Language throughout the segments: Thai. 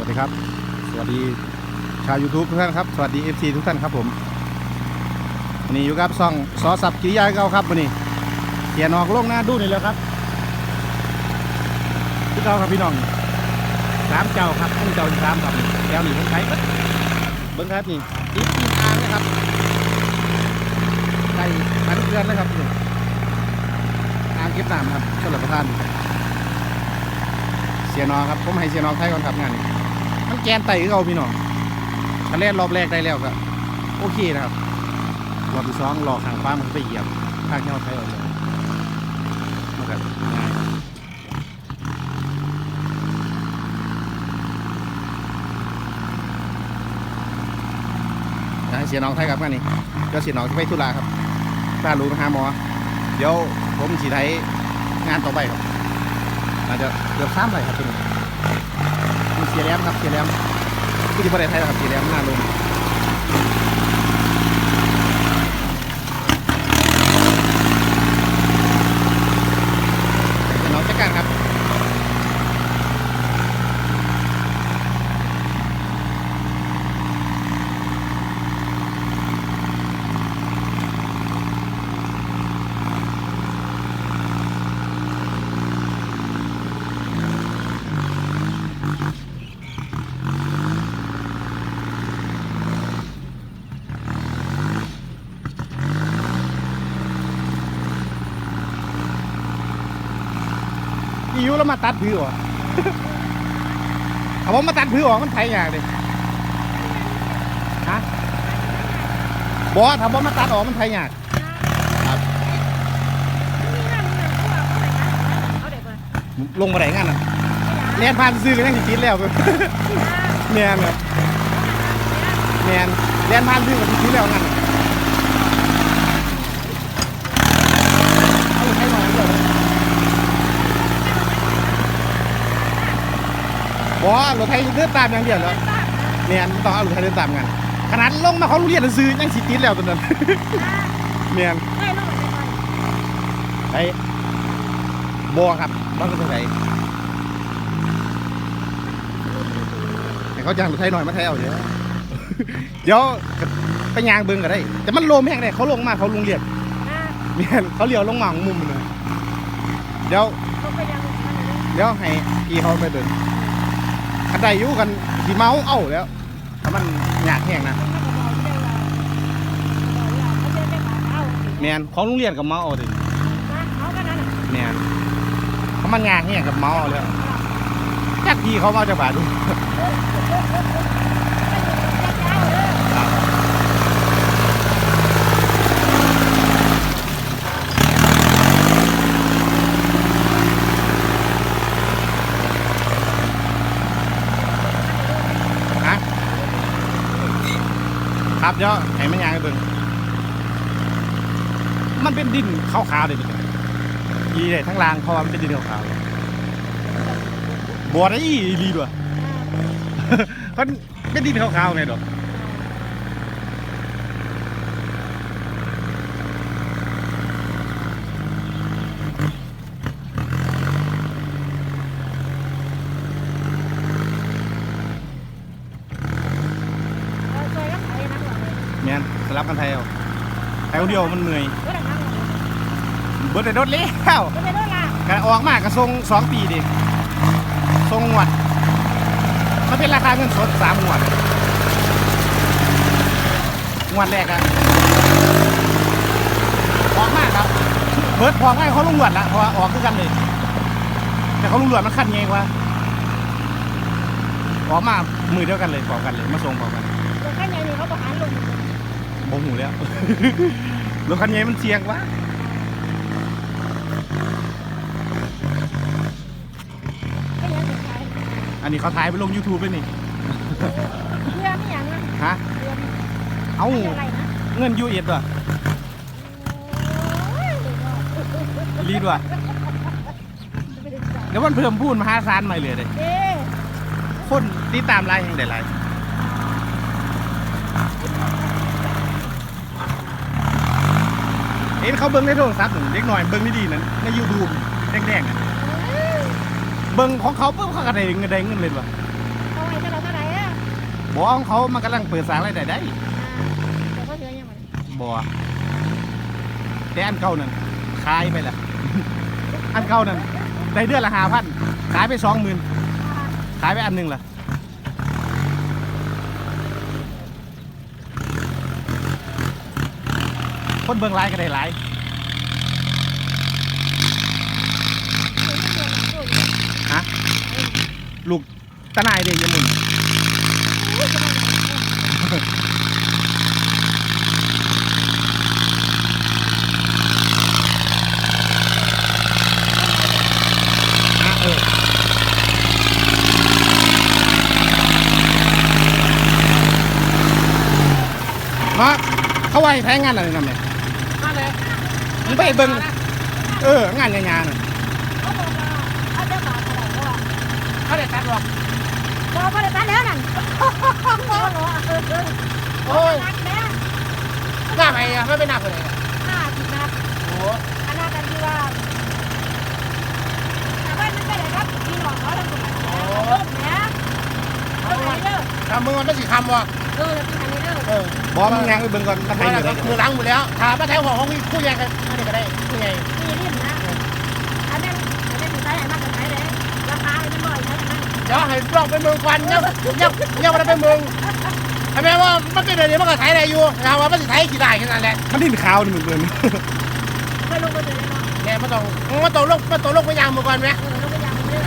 วัสดีครับ สวัสดีชาว YouTube ทุกท่านครับ สวัสดี FC ทุกท่านครับผมวันนี้อยู่กับซ่องซอสับกิริยาเก่าครับวันนี้เขียนออกลงหน้าดูนี่แล้วครับพี่เก่าครับพี่น้องสามเจ้าครับต้องเจ้าสามครับแก้วนี่ผมใช้เบิ้งครับนี่ดิบกินอ่างนะครับใส่ขันเกลือนนะครับนี่อ่างเก็บน้ำครับสำหรับประทานเสียนอครับ ผมให้เสียนอไทยก่อนครับงานนี้ มันแกนไตคือเขาพี่น้องคันแรกรอบแรกได้แล้วก็โอเคนะครับรอบที่สองรอขางฟ้ามันไปเหยียบทางเงาไทยออกเลยมันก็ง่ายเสียน้องไทยครับงานนี้เดี๋ยวเสียน้องจะไปธุระครับป้ารู้มาหาหมอ เดี๋ยวผมสีไทยงานต่อไปครับอาจจะเกือบข้ามไปครับตัวนี้มีเสียแรมครับเสียแรมที่ที่ประเทศไทยนะครับเสียแรมหน้าลมเดี๋ยวน้องจัดการครับ อียูแล้วมาตัดพื้อวะเอาผมมาตัดพื้อออกมันไถยากเลยฮะบอกว่าถ้าผมมาตัดออกมันไถยากครับลงมาไหนงั้นอะเรียนผ่านซื้อกันยังสิจิตแล้วแมนครับแมนเรียนผ่านซื้อกันสิจิตแล้วงั้นน่ะเอาไปใช้หน่อยเดี๋ยว บอกว่ารถไทยเดินตามอย่างเดียวแล้วแมนต้องเอารถไทยเดินตามกัน ขนาดลงมาเขาโรงเรียนซื้อยังสิจิตแล้วตอนนั้นแมนไปบอครับบ้านก็ไหนให้เขาจ้างรถไทยหน่อยมาไทยเอาเดี๋ยวเดี๋ยวไปยางเบิ่งก็ได้ แต่มันโลมแห้งเลยเขาลงมาเขาลงเรียนเนี่ยเขาเลี้ยวลงมาของมุมเลยเดี๋ยวเดี๋ยวให้พี่เขาไปเดิน คันใดอยู่กันสีเมาเอ้าแล้วถ้ามันหยาดแห้งนะแมนของโรงเรียนกับเมาเอาดิแมนเขามันหยาดแห้งกับเมาเอาแล้วจักพี่เขามาจากบาทดู ครับเดี๋ยวให้มันยางให้เบิ่งมันเป็นดินขาวๆเลยพี่ยีเลยทั้งรางเพราะว่ามันเป็นดินขาวๆบัวได้อีรีด้วยมันเป็นดินขาวๆไงดอกแม่นสลับกันไทยเอาไทยคนเดียวมันเหนื่อยเบิดแต่รถเลี้ยวกันออกมากระทรงสองปีดิทรงงวดมันเป็นราคาเงินสดสามงวดงวดแรกอะออกมากครับเบิดพอง่ายเขาลงหลวดละเพราะว่าออกคือกันเลยแต่เขาลงหลวดมันขั้นไงกว่าออกมามือเดียวกันเลยพอกันเลยมาส่งพอกัน โมหูแล้ว รถคันนี้มันเสี่ยงวะอันนี้เขาถ่ายไปลง YouTube เลยนี่ฮะเอ้าเงินยูเอ็ดว่ะรีดว่ะเดี๋ยวมันเพิ่มพูนมหาศาลใหม่เลยเลยคนติดตามไลน์แห่งใดไลน์ เอ็นเขาเบิ้งในโทรศัพท์หนึ่งเล็กหน่อยเบิ้งไม่ดีนั่นในยูทูบแดงๆอะเบิ้งของเขาปุ๊บเขาก็ได้เงินได้เงินเลยว่ะเขาให้แต่เราบอกของเขามันกำลังเปิดสร้างรายได้ได้แต่ก็เยอะยังไงบ่แต่อันเก่านั่นขายไปละอันเก่านั่นได้เดือนละห้าพันขายไปสองหมื่นขายไปอันหนึ่งละ คนเบิ่งไลายก็ได้หลายฮะลูกตะนายเดียยมุนเขาไว้แพ้งานอะไรนั่นเนี่ยมาเลย มึงไปเบิ่งเอองานยาๆน่ะเขาบอกว่าเขาจะมาอะไรเพราะว่าเขาเด็ดตัดหรอกบอกว่าได้ตัดแล้วนั่นโอ้โหเออเออโอ้ยตัดแล้วหน้าไปอะไม่เป็นหน้าคนไหนอะห้าสิบนัดโอ้อันนั้นกันที่ว่าแต่ว่ามันไม่ได้ครับพี่น้องเขาทำคนละแบบนะเอาไปเด้อทำมือมันไม่สิคำวะเออ บอกมึงยางไปเบิ่งก่อนมาไทยอยู่ไหนมือล้างหมดแล้วถามมาแถวของผู้ใหญ่กันไม่ได้ก็ได้ผู้ใหญ่มีริมนะอันนั้นอันนั้นใช้ไหนมากกว่าไหนเลยราคามันบ่อยใช่ไหมเดี๋ยวให้ลองไปเมืองควันเนี่ยเนี่ยเนี่ยมันไปเมืองทำไมว่ามันเป็นอะไรมันก็ไทยได้อยู่ถามว่ามันสิไทยกี่ได้แค่นั้นแหละมันดิ้นขาวนี่มึงเบิ่งไม่ลงไปเลยเนาะเนี่ยมันต้องมันต้องลงมันต้องลงไปยางมือก่อนไหมเออลงไปยังเด้อ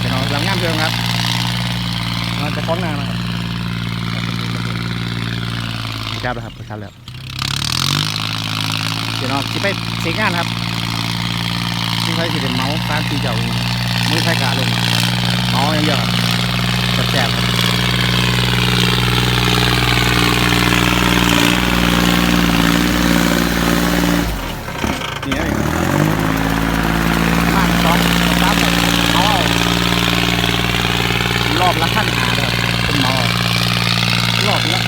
เดี๋ยวเราทำงานเพิ่มครับเราจะฟ้องนางนะครับ ครับแล้วเดี๋ยวเราจะไปเสียงานครับที่ใครจะเป็นเมาส์ฟ้าตีเจ้ามือใครกะลงเมาส์อย่างเดียวครับแซ่บๆครับนี่นะมาสองสามเอารอบละขั้นหาเลยเป็นเมาส์รอบละ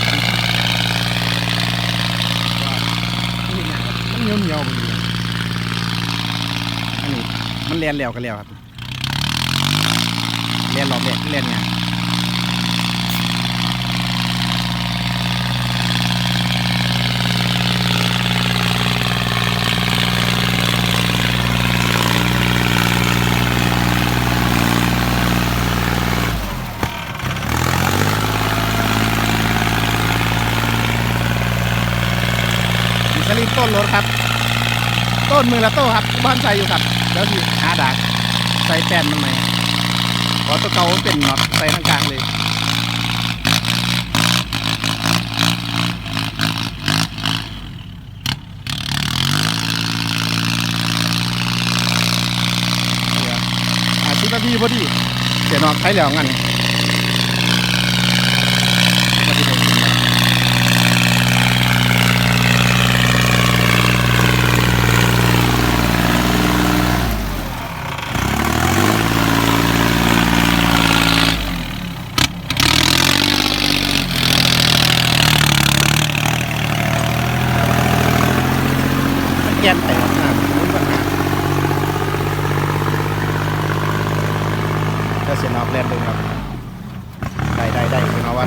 มัน เหนียวเหนียวอันนี้มันเลียนแล้วกันแล้วครับเลียนหลอบแรกเลียนเนี่ยมีสลิปต้นรถครับ ต้นมือละโต้ครับบ้านใส่อยู่ครับแล้วสิหาดากใส่แป้นมันไหมเพราะตัวเกาเป็นน็อตใส่ทางกลางเลยอาทิตย์ละทีพอดีเดี๋ยวนอกใช้แล้วงั้นพอดีเลยมัน แกนแตกนะมันปัญหาก็เสียนอกแลนด์ดูครับ ได้ได้ได้คุณเอาวะ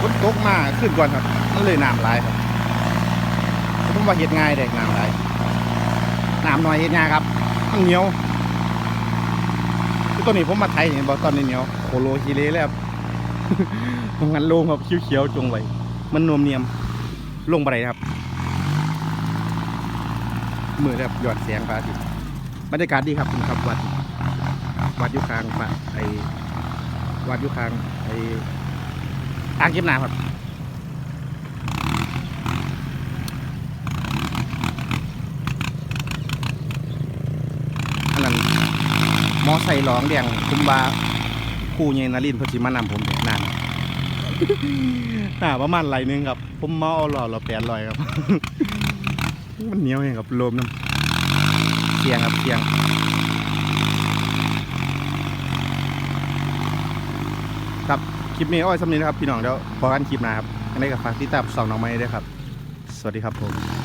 ฝนตกมาขึ้นก่อนครับ มันเลยน้ำลายครับ ผมว่าเห็ดง่ายเด็กน้ำหลายน้ำน้อยเห็ดง่ายครับเหนียวคือตัวนี้ผมมาไทยเห็นบอกตอนนี้เหนียวโคโลฮิเลเลยครับงั้นโลงครับเขียวๆจงไว้มันนวมเนียมลงไปครับ มือแบบหยอดเสียงพระอาทิบรรยากาศดีครับคุณครับวัดวัดยุคางพระไอวัดยุคางไออ่างเก็บน้ำครับ อันนั้น มอไซค์ร้องเรียงคุมบาคู่เยนารินเพอจิมานำผมเด็กนานน่าประมาณไรนึงครับ ผมเมาเอาหล่อเราแปดลอยครับ มันเหนียวเองครับลมน้ำเสียงครับเสียงครับคลิปนี้อาไว้สำนีนะครับ พี่น้องเดี๋ยวพอกันคลิปหน้าครับยังไงก็ฝากติดตามสองน้องไม้ด้วยครับ สวัสดีครับผม